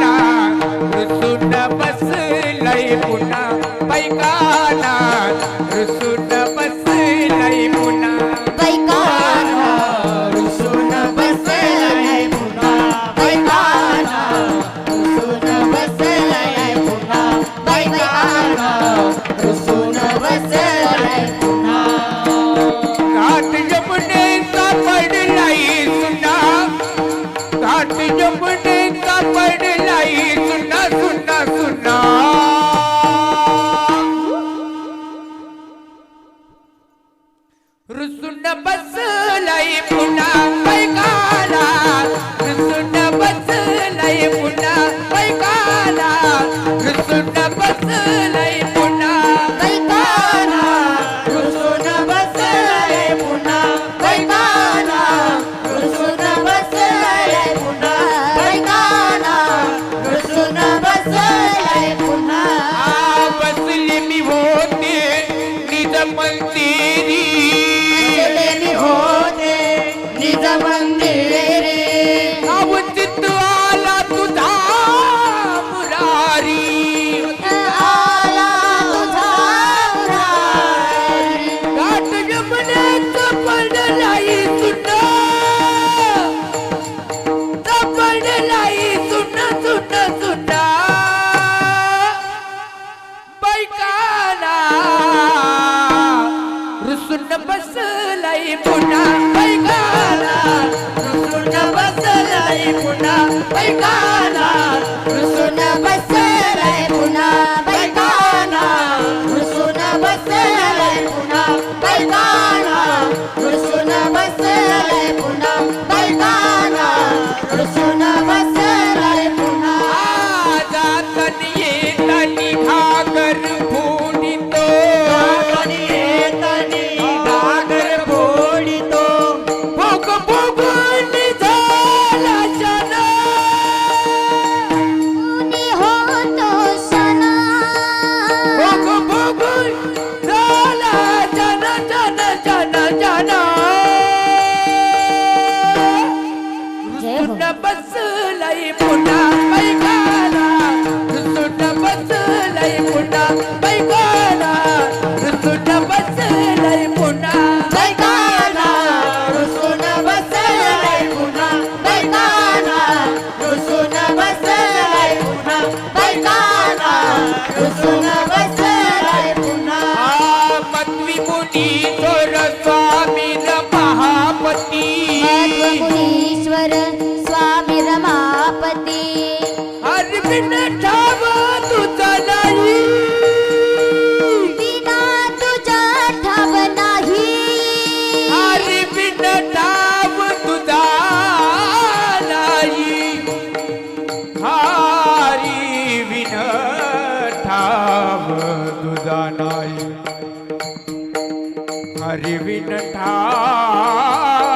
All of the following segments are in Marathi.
na बसलाई पुन्हा पैकाला मुनीश्वर स्वामी रमापती। अरविंद ठाव तुझा नाही। विना तुझा ठाव नाही। अरविंद ठाव तुझा नाही। हरी विन ठाव तुझा नाही। हरी विन ठाव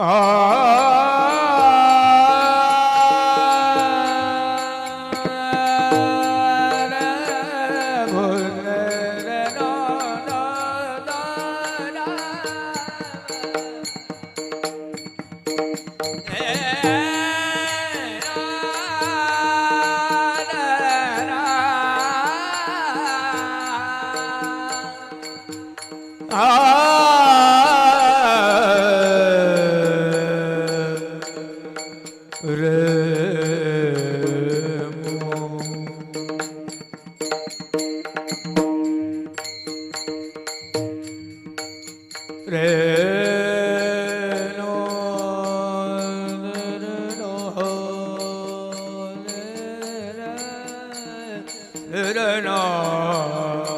Ah no.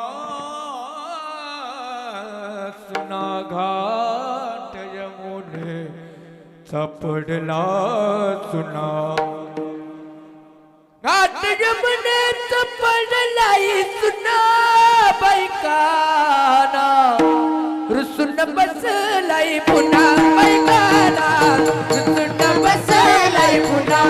घाट यमुने पडला सुना. घाट यमुने पडलाई सुना बैकाना. रुसून बसलाई पुन्हा बैकाना. रुसून बसलाई पुन्हा